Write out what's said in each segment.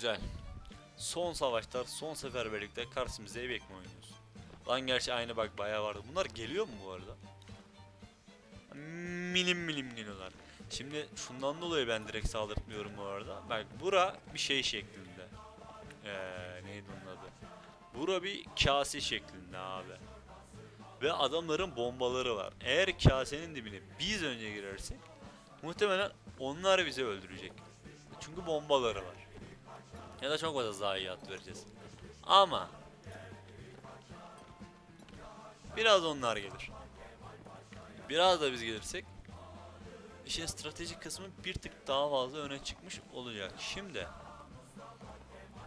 Güzel. Son savaşlar, son seferberlikte karşımıza Ebek mi oynuyorsun? Lan gerçi aynı bak bayağı vardı. Bunlar geliyor mu bu arada? Milim milim geliyorlar. Şimdi şundan dolayı ben direkt saldırtmıyorum bu arada. Bak bura bir şey şeklinde. Eee neydi onun adı? Bura bir kase şeklinde abi. Ve adamların bombaları var. Eğer kasenin dibine biz önce girersek muhtemelen onlar bizi öldürecek. Çünkü bombaları var. Ya da çok fazla zayiat vereceğiz. Ama biraz onlar gelir. Biraz da biz gelirsek işin stratejik kısmı bir tık daha fazla öne çıkmış olacak. Şimdi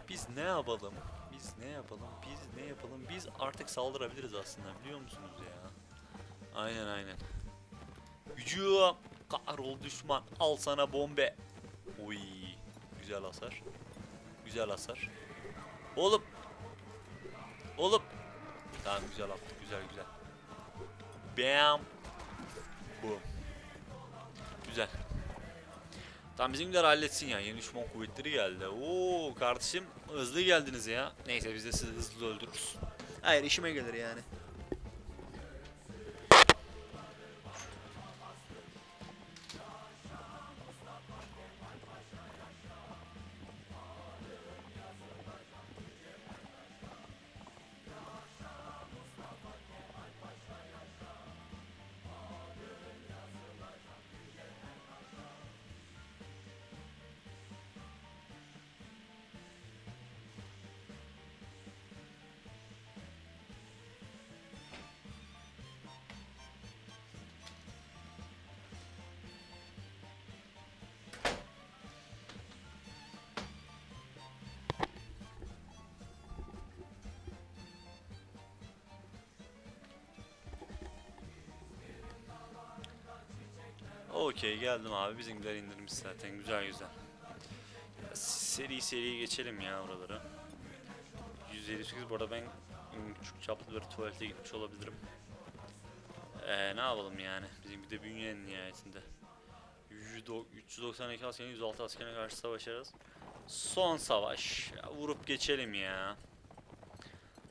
biz ne yapalım? Biz ne yapalım? Biz ne yapalım? Biz artık saldırabiliriz aslında biliyor musunuz ya? Aynen aynen. Hücum! Kahrol düşman al sana bombe. Oy güzel hasar. Güzel hasar. Oğlum. Oğlum. Tamam güzel attık güzel güzel. Bam. Bu. Güzel. Tamam bizimkiler halletsin ya. Yeni düşman kuvvetleri geldi. Oo kardeşim hızlı geldiniz ya. Neyse biz de sizi hızlı öldürürüz. Hayır işime gelir yani. Okey geldim abi. Bizimkiler indirmiş zaten. Güzel güzel. Ya, seri seri geçelim ya oraları. 158 bu arada ben küçük çaplı bir tuvalete gitmiş olabilirim. Ee, ne yapalım yani. Bizim bir de bünye en nihayetinde. 100 392 askerine 106 askerine karşı savaşırız. Son savaş. Ya, vurup geçelim ya.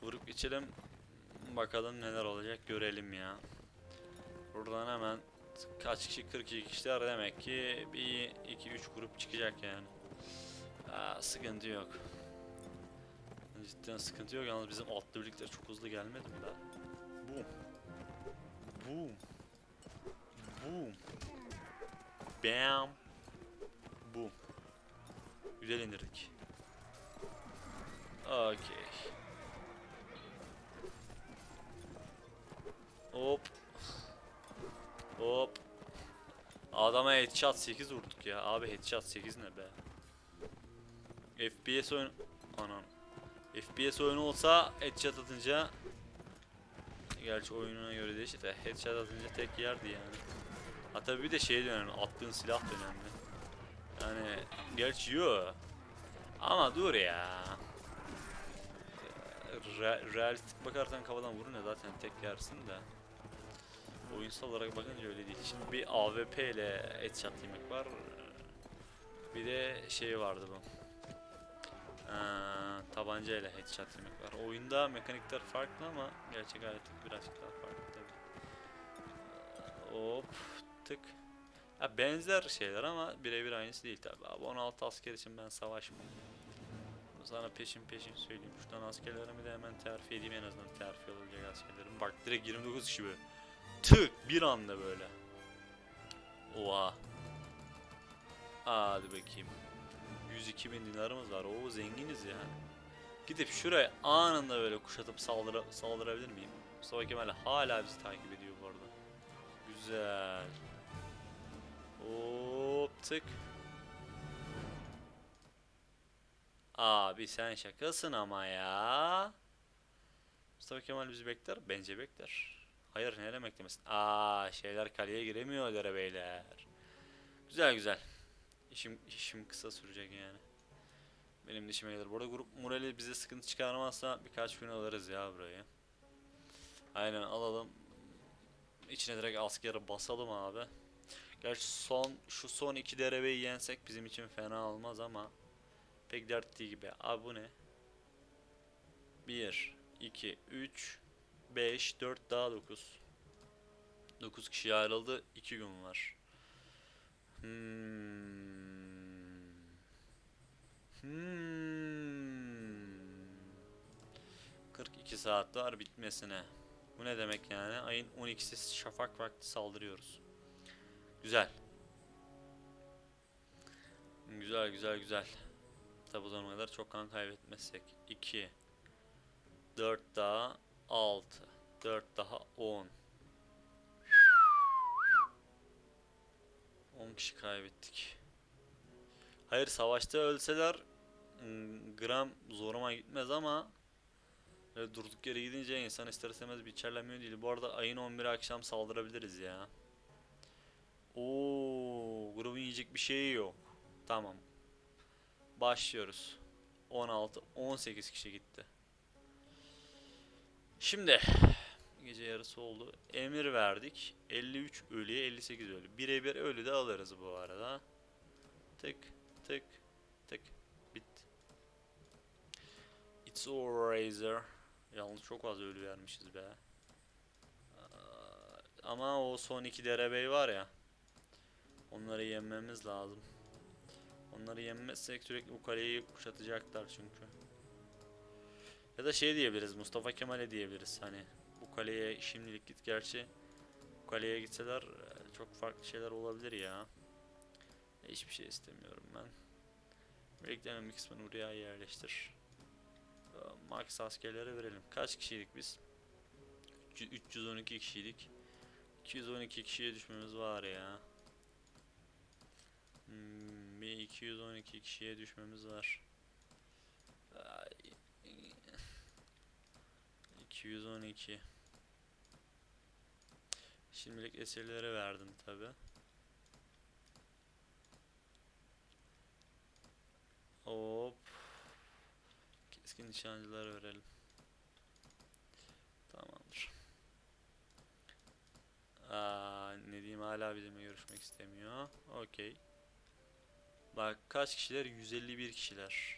Vurup geçelim. Bakalım neler olacak görelim ya. Buradan hemen kaç kişi 42 kişiler demek ki bir 2 3 grup çıkacak yani. Aa, sıkıntı yok. Cidden sıkıntı yok yalnız bizim atlı birlikler çok hızlı gelmedi mi daha? Boom. Boom. Boom. Bam. Boom. Güzel indirdik. Okey. Hop. Hop. Adama headshot 8 vurduk ya. Abi headshot 8 ne be? FPS oyun... Anan. FPS oyunu olsa headshot atınca... Gerçi oyununa göre değişir de headshot atınca tek yerdi yani. Ha tabi bir de şey de önemli. Attığın silah da önemli. Yani gerçi yo. Ama dur ya. Re realistik bakarsan kafadan vurun ya zaten tek yersin de. Oyunsal olarak bakınca öyle değil. Şimdi bir AWP ile headshot yemek var. Bir de şey vardı bu. Ee, tabanca ile headshot yemek var. Oyunda mekanikler farklı ama gerçek hayatta birazcık daha farklı tabii. Hop tık. Ya benzer şeyler ama birebir aynısı değil tabi. Abi 16 asker için ben savaşmam. Sana peşin peşin söyleyeyim. Şuradan askerlerimi de hemen terfi edeyim en azından terfi olacak askerlerim. Bak direkt 29 kişi böyle. Tık bir anda böyle. Oha. Hadi bakayım. 102 bin dinarımız var. Oo zenginiz ya. Gidip şuraya anında böyle kuşatıp saldıra saldırabilir miyim? Mustafa Kemal hala bizi takip ediyor bu arada. Güzel. Hop tık. Abi sen şakasın ama ya. Mustafa Kemal bizi bekler. Bence bekler. Hayır ne demek demesin. Aa şeyler kaleye giremiyorlar beyler. Güzel güzel. İşim, işim kısa sürecek yani. Benim de işime gelir. Bu arada grup morali bize sıkıntı çıkarmazsa birkaç gün alırız ya burayı. Aynen alalım. İçine direkt askeri basalım abi. Gerçi son şu son iki derebeyi yensek bizim için fena olmaz ama Pek dert değil gibi. Abi bu ne? 1, 2, 3, 5, 4 daha 9. 9 kişi ayrıldı. 2 gün var. Hmm. Hmm. 42 saat var bitmesine. Bu ne demek yani? Ayın 12'si şafak vakti saldırıyoruz. Güzel. Güzel güzel güzel. Tabi o zamana kadar çok kan kaybetmezsek. 2 4 daha 6 4 daha 10 10 kişi kaybettik. Hayır savaşta ölseler ım, gram zoruma gitmez ama Öyle durduk yere gidince insan ister istemez bir içerlemiyor değil. Bu arada ayın 11 akşam saldırabiliriz ya. Oo, grubun yiyecek bir şeyi yok. Tamam. Başlıyoruz. 16, 18 kişi gitti. Şimdi gece yarısı oldu. Emir verdik. 53 ölüye 58 ölü. Birebir ölü de alırız bu arada. Tık tık tık. Bitti. It's all razor. Yalnız çok fazla ölü vermişiz be. Ama o son iki derebey var ya. Onları yenmemiz lazım. Onları yenmezsek sürekli bu kaleyi kuşatacaklar çünkü. Ya da şey diyebiliriz Mustafa Kemal'e diyebiliriz hani bu kaleye şimdilik git gerçi bu kaleye gitseler e, çok farklı şeyler olabilir ya. Hiçbir şey istemiyorum ben. Bekleme bir kısmını buraya yerleştir. Ee, Max askerlere verelim. Kaç kişiydik biz? 300 312 kişiydik. 212 kişiye düşmemiz var ya. Hmm, bir 212 kişiye düşmemiz var. Ay, 212. Şimdilik esirlere verdim tabi. Hop. Keskin nişancılar verelim. Tamamdır. Aa, ne diyeyim hala bizimle görüşmek istemiyor. Okey. Bak kaç kişiler? 151 kişiler.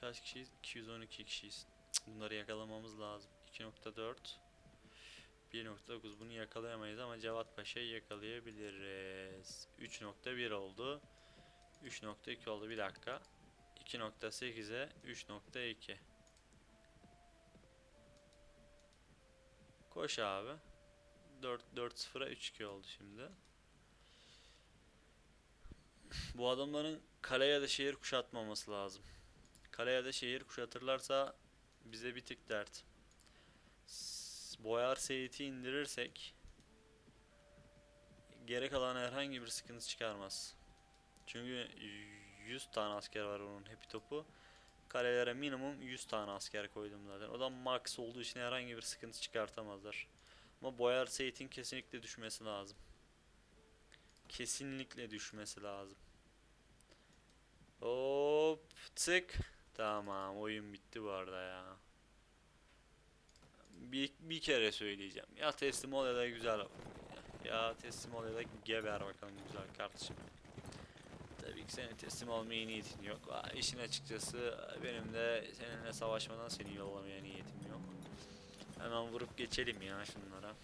Kaç kişiyiz? 212 kişiyiz. Bunları yakalamamız lazım. 2.4 1.9 bunu yakalayamayız ama Cevat Paşa'yı yakalayabiliriz. 3.1 oldu. 3.2 oldu bir dakika. 2.8'e 3.2 Koş abi. 4 4-0'a 3-2 oldu şimdi. Bu adamların kale ya da şehir kuşatmaması lazım. Kale ya da şehir kuşatırlarsa bize bir tık dert. Boyar Seyit'i indirirsek geri kalan herhangi bir sıkıntı çıkarmaz. Çünkü 100 tane asker var onun hepi topu. Kalelere minimum 100 tane asker koydum zaten. O da max olduğu için herhangi bir sıkıntı çıkartamazlar. Ama Boyar Seyit'in kesinlikle düşmesi lazım. Kesinlikle düşmesi lazım. Hop tık. Tamam oyun bitti bu arada ya. Bir, bir kere söyleyeceğim. Ya teslim ol ya da güzel. Ya teslim ol ya da geber bakalım güzel kardeşim. Tabii ki senin teslim olmaya niyetin yok. İşin açıkçası benim de seninle savaşmadan seni yollamaya niyetim yok. Hemen vurup geçelim ya şunlara.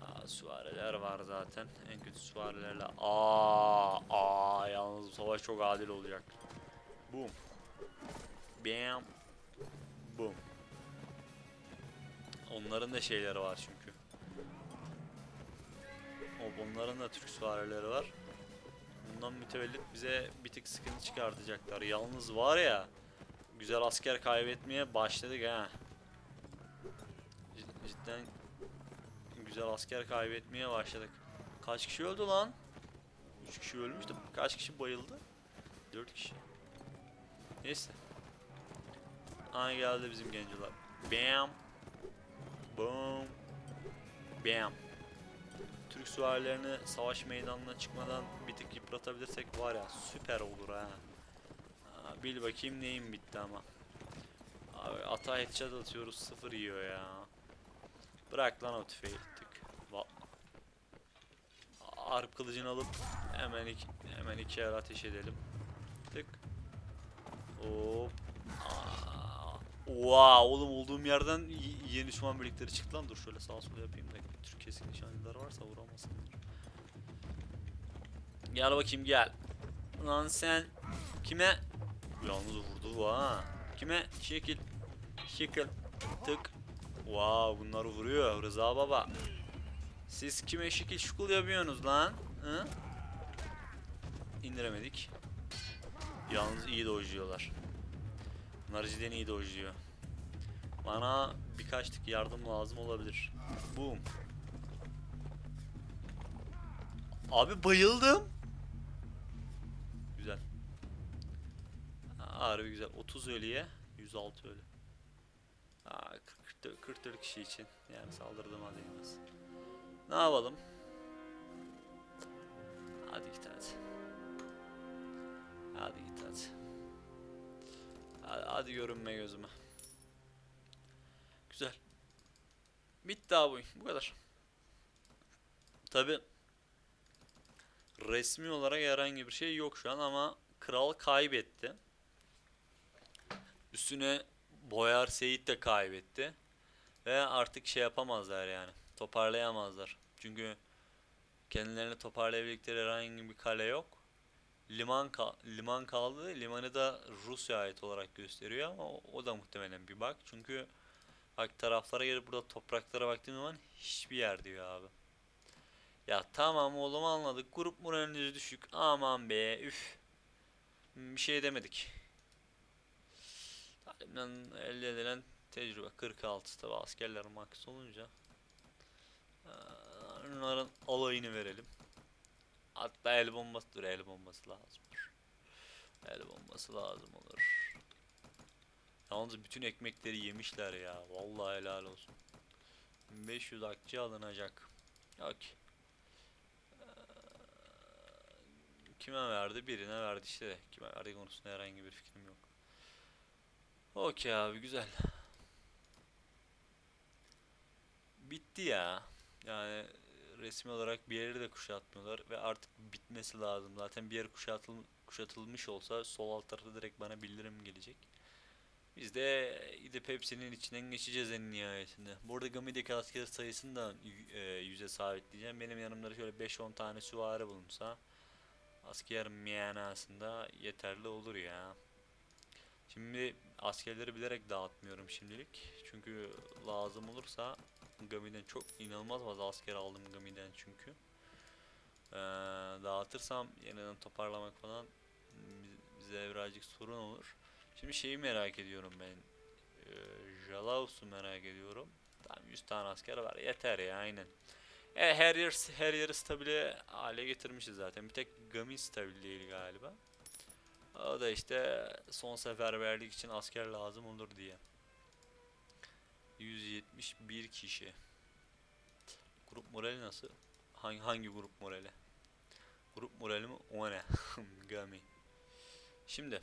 Aa, var zaten. En kötü süvarilerle. Aa, aa yalnız bu savaş çok adil olacak. Boom. Bam. Boom. Onların da şeyleri var çünkü. O bunların da Türk süvarileri var. Bundan mütevellit bize bir tık sıkıntı çıkartacaklar. Yalnız var ya güzel asker kaybetmeye başladık ha. Cid- Cidden güzel asker kaybetmeye başladık. Kaç kişi öldü lan? 3 kişi ölmüştü. Kaç kişi bayıldı? 4 kişi. Neyse. Aha geldi bizim gencolar. Bam. Boom. Bam. Türk süvarilerini savaş meydanına çıkmadan bir tık yıpratabilirsek var ya süper olur ha. Bil bakayım neyim bitti ama. Abi ata headshot atıyoruz sıfır yiyor ya. Bırak lan o tüfeği tık. Arp kılıcını alıp hemen iki, hemen iki ateş edelim. Tık. Hop. Oha oğlum olduğum yerden yeni düşman birlikleri çıktı lan. Dur şöyle sağa sola yapayım da Türk keskin nişancılar varsa vuramazsınlar. Gel bakayım gel. Lan sen kime? Yalnız vurdu ha. Kime? Şekil. Şekil. Tık. Wow bunlar vuruyor Rıza baba. Siz kime şekil şukul yapıyorsunuz lan? Hı? İndiremedik. Yalnız iyi dojluyorlar. Bunlar cidden iyi dojluyor. Bana birkaç tık yardım lazım olabilir. Boom. Abi bayıldım. Güzel. Harbi güzel. 30 ölüye 106 ölü. Aa, 44, 44 kişi için yani saldırdığıma değmez. Ne yapalım? Hadi git hadi. Hadi git hadi. Hadi, görünme gözüme. Güzel. Bitti abi bu kadar. Tabi resmi olarak herhangi bir şey yok şu an ama kral kaybetti. Üstüne Boyar Seyit de kaybetti. Ve artık şey yapamazlar yani. Toparlayamazlar. Çünkü kendilerini toparlayabildikleri herhangi bir kale yok. Liman ka- liman kaldı. Limanı da Rusya ait olarak gösteriyor ama o, o da muhtemelen bir bak. Çünkü bak taraflara gelip burada topraklara baktığım zaman hiçbir yer diyor abi. Ya tamam oğlum anladık. Grup moraliniz düşük. Aman be üf. Bir şey demedik. Talimden elde edilen tecrübe 46 tabi askerler max olunca eee, onların alayını verelim. Hatta el bombası dur el bombası lazımdır. El bombası lazım olur. Yalnız bütün ekmekleri yemişler ya. Vallahi helal olsun. 500 akçe alınacak. Yok. Kime verdi? Birine verdi işte. Kime verdi konusunda herhangi bir fikrim yok. Okey abi güzel. Bitti ya. Yani resmi olarak bir yeri de kuşatmıyorlar ve artık bitmesi lazım. Zaten bir yer kuşatıl kuşatılmış olsa sol alt tarafta direkt bana bildirim gelecek. Biz de gidip hepsinin içinden geçeceğiz en nihayetinde. Burada Gami'deki asker sayısını da e, yüze sabitleyeceğim. Benim yanımda şöyle 5-10 tane süvari bulunsa asker manasında yeterli olur ya. Şimdi askerleri bilerek dağıtmıyorum şimdilik. Çünkü lazım olursa Gami'den çok inanılmaz fazla asker aldım Gami'den çünkü. Ee, dağıtırsam yeniden toparlamak falan bi- bize birazcık sorun olur. Şimdi şeyi merak ediyorum ben. Ee, Jalaus'u merak ediyorum. Tamam 100 tane asker var. Yeter ya aynen. E, her yer her yeri stabile hale getirmişiz zaten. Bir tek Gami stabil değil galiba. O da işte son seferberlik için asker lazım olur diye. 171 kişi. Grup morali nasıl? Hangi hangi grup morali? Grup morali mi? O ne? Gami. Şimdi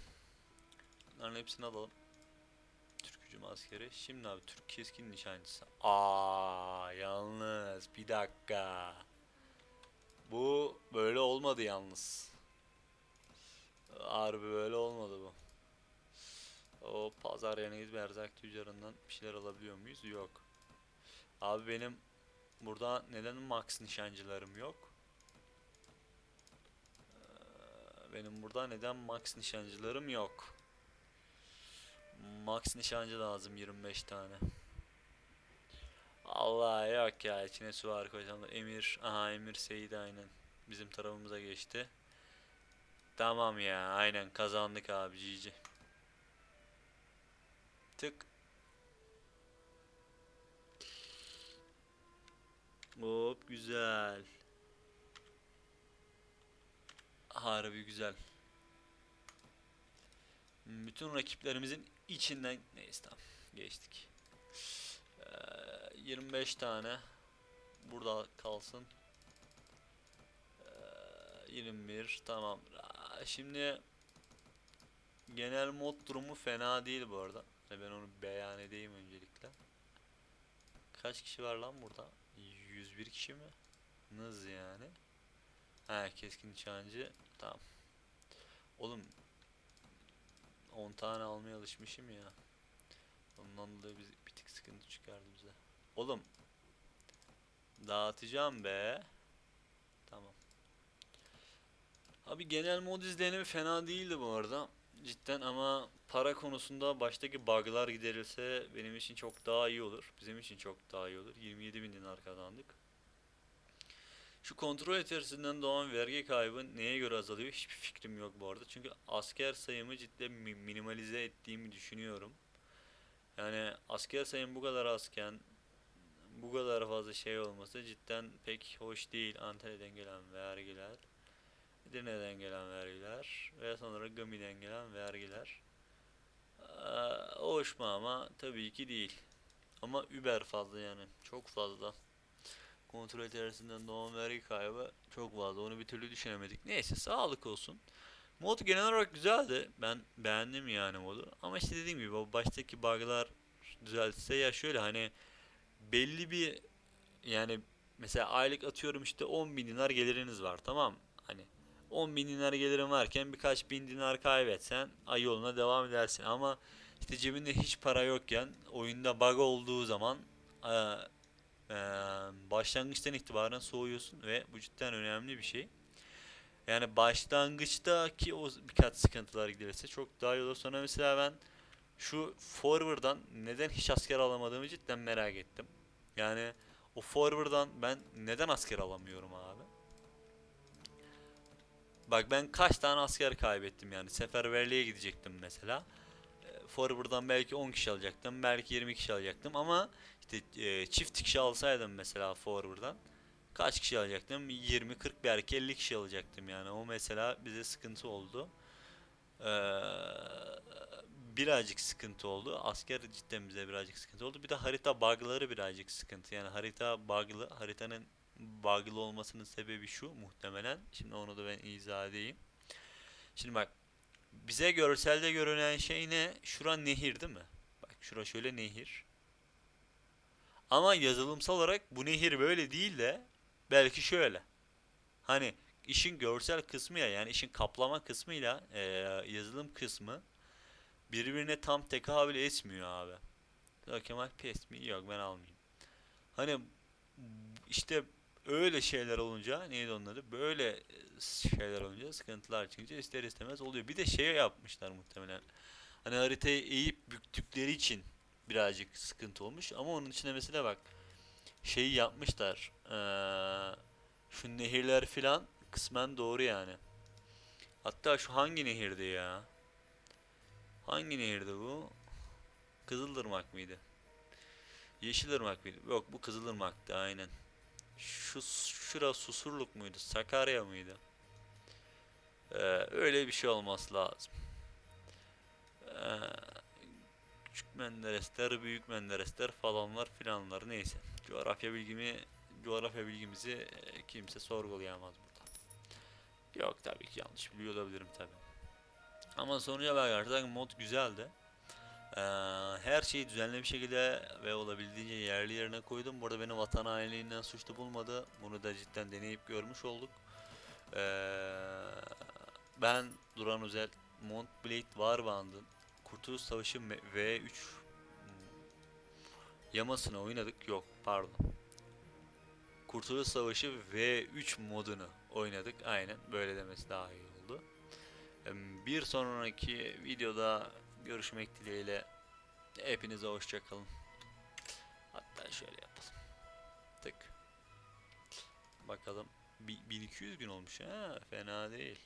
bunların hepsini alalım. Türk hücum askeri. Şimdi abi Türk keskin nişancısı. Aa yalnız bir dakika. Bu böyle olmadı yalnız. Harbi böyle olmadı bu. O pazar yanıyız erzak tüccarından bir şeyler alabiliyor muyuz? Yok. Abi benim burada neden max nişancılarım yok? Ee, Benim burada neden max nişancılarım yok? Max nişancı lazım 25 tane. Allah yok ya içine su var koyacağım. Emir, aha Emir Seyit aynen bizim tarafımıza geçti. Tamam ya aynen kazandık abi GG. Tık. Hop güzel. Harbi güzel. Bütün rakiplerimizin içinden neyse tamam geçtik. Ee, 25 tane burada kalsın. Ee, 21 tamam. Şimdi genel mod durumu fena değil bu arada. Hani Ben onu beyan edeyim öncelikle. Kaç kişi var lan burada? 101 kişi mi? Nız yani. Ha keskin nişancı. Tamam. Oğlum 10 tane almaya alışmışım ya. Ondan dolayı biz bir tık sıkıntı çıkardı bize. Oğlum. Dağıtacağım be. Tamam. Abi genel mod izlenimi fena değildi bu arada. Cidden ama para konusunda baştaki bug'lar giderilse benim için çok daha iyi olur. Bizim için çok daha iyi olur. 27 bin dinar kazandık. Şu kontrol yetersinden doğan vergi kaybı neye göre azalıyor hiçbir fikrim yok bu arada. Çünkü asker sayımı cidden mi- minimalize ettiğimi düşünüyorum. Yani asker sayım bu kadar azken bu kadar fazla şey olması cidden pek hoş değil. Antalya'dan gelen vergiler, Edirne'den gelen vergiler ve sonra Gami'den gelen vergiler. Aa, hoş mu ama tabii ki değil. Ama über fazla yani. Çok fazla. Kontrol içerisinden doğan vergi kaybı çok fazla. Onu bir türlü düşünemedik. Neyse sağlık olsun. Mod genel olarak güzeldi. Ben beğendim yani modu. Ama işte dediğim gibi o baştaki bug'lar düzeltse ya şöyle hani belli bir yani mesela aylık atıyorum işte 10 bin dinar geliriniz var tamam 10 bin dinar gelirin varken birkaç bin dinar kaybetsen ay yoluna devam edersin ama işte cebinde hiç para yokken oyunda bug olduğu zaman eee, eee, başlangıçtan itibaren soğuyorsun ve bu cidden önemli bir şey. Yani başlangıçtaki o birkaç sıkıntılar giderirse çok daha iyi olur. Sonra mesela ben şu forward'dan neden hiç asker alamadığımı cidden merak ettim. Yani o forward'dan ben neden asker alamıyorum abi? Bak ben kaç tane asker kaybettim yani seferberliğe gidecektim mesela. E, Forward'dan belki 10 kişi alacaktım, belki 20 kişi alacaktım ama işte e, çift kişi alsaydım mesela forward'dan kaç kişi alacaktım? 20, 40 belki 50 kişi alacaktım yani. O mesela bize sıkıntı oldu. Ee, birazcık sıkıntı oldu. Asker cidden bize birazcık sıkıntı oldu. Bir de harita bug'ları birazcık sıkıntı. Yani harita bug'lı, haritanın bug'lı olmasının sebebi şu muhtemelen. Şimdi onu da ben izah edeyim. Şimdi bak bize görselde görünen şey ne? Şura nehir değil mi? Bak şura şöyle nehir. Ama yazılımsal olarak bu nehir böyle değil de belki şöyle. Hani işin görsel kısmı ya yani işin kaplama kısmıyla eee, yazılım kısmı birbirine tam tekabül etmiyor abi. Kemal pes mi? Yok ben almayayım. Hani işte öyle şeyler olunca neydi onun adı? Böyle şeyler olunca sıkıntılar çıkınca ister istemez oluyor. Bir de şey yapmışlar muhtemelen. Hani haritayı eğip büktükleri için birazcık sıkıntı olmuş. Ama onun içine mesela bak şeyi yapmışlar. Eee şu nehirler filan kısmen doğru yani. Hatta şu hangi nehirdi ya? Hangi nehirdi bu? Kızılırmak mıydı? Yeşilırmak mıydı? Yok bu Kızılırmak'tı aynen. Şu şura Susurluk muydu? Sakarya mıydı? Ee, öyle bir şey olması lazım. Ee, küçük Menderesler, büyük Menderesler falanlar filanlar neyse. Coğrafya bilgimi, coğrafya bilgimizi e, kimse sorgulayamaz burada. Yok tabii ki yanlış biliyor olabilirim tabii. Ama sonuca bakarsak mod güzeldi. Ee, her şeyi düzenli bir şekilde ve olabildiğince yerli yerine koydum. Burada beni vatan hainliğinden suçlu bulmadı. Bunu da cidden deneyip görmüş olduk. Ee, ben Duran Özel Montblade Warband'ın Kurtuluş Savaşı me- V3 hmm, yamasını oynadık. Yok pardon. Kurtuluş Savaşı V3 modunu oynadık. Aynen böyle demesi daha iyi oldu. Em, Bir sonraki videoda görüşmek dileğiyle hepinize hoşçakalın. Hatta şöyle yapalım. Tık. Bakalım. Bi- 1200 gün olmuş ha. Fena değil.